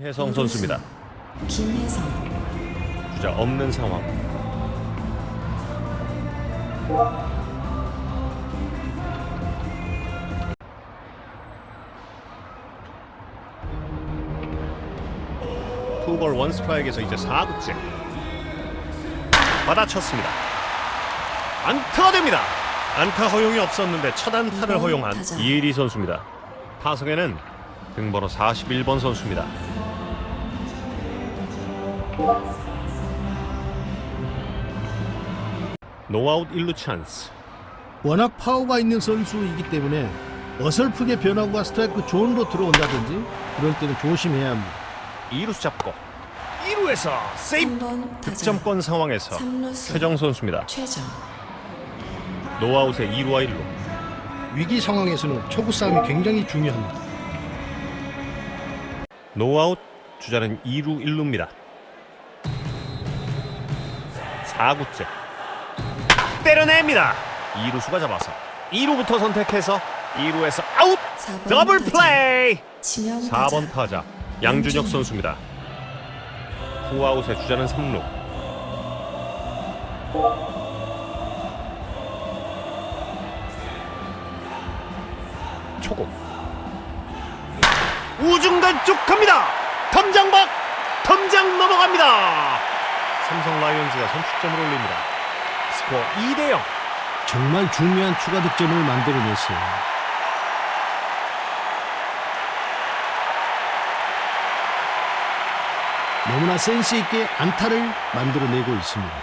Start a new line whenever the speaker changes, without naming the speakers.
혜성 선수입니다.
김혜성
주자 없는 상황. 투볼 원 스트라이크에서 이제 4구째 받아쳤습니다. 안타가 됩니다. 안타 허용이 없었는데 첫 안타를 허용한. 이혜리 선수입니다. 타석에는 등번호 41번 선수입니다. 노아웃 1루 찬스.
워낙 파워가 있는 선수이기 때문에 어설프게 변화구가 스트라이크 존으로 들어온다든지 그럴 때는 조심해야 합니다.
2루수 잡고 2루에서 세이프
3번 타자
득점권 상황에서
3루수
최정 선수입니다.
최정
노아웃의 2루와 1루.
위기 상황에서는 초구 싸움이 굉장히 중요합니다.
노아웃 주자는 2루 1루입니다. 4구째 때려냅니다. 2루수가 잡아서 2루부터 선택해서 2루에서 아웃
4번
더블
타자.
플레이
지명
4번 타자 양준혁 선수입니다. 후아웃의 주자는 3루. 초고 우중간 쭉 갑니다. 덤장 밖 덤장 넘어갑니다. 삼성 라이온즈가 선취점을 올립니다. 스코어 2대 0.
정말 중요한 추가 득점을 만들어냈어요. 너무나 센스 있게 안타를 만들어내고 있습니다.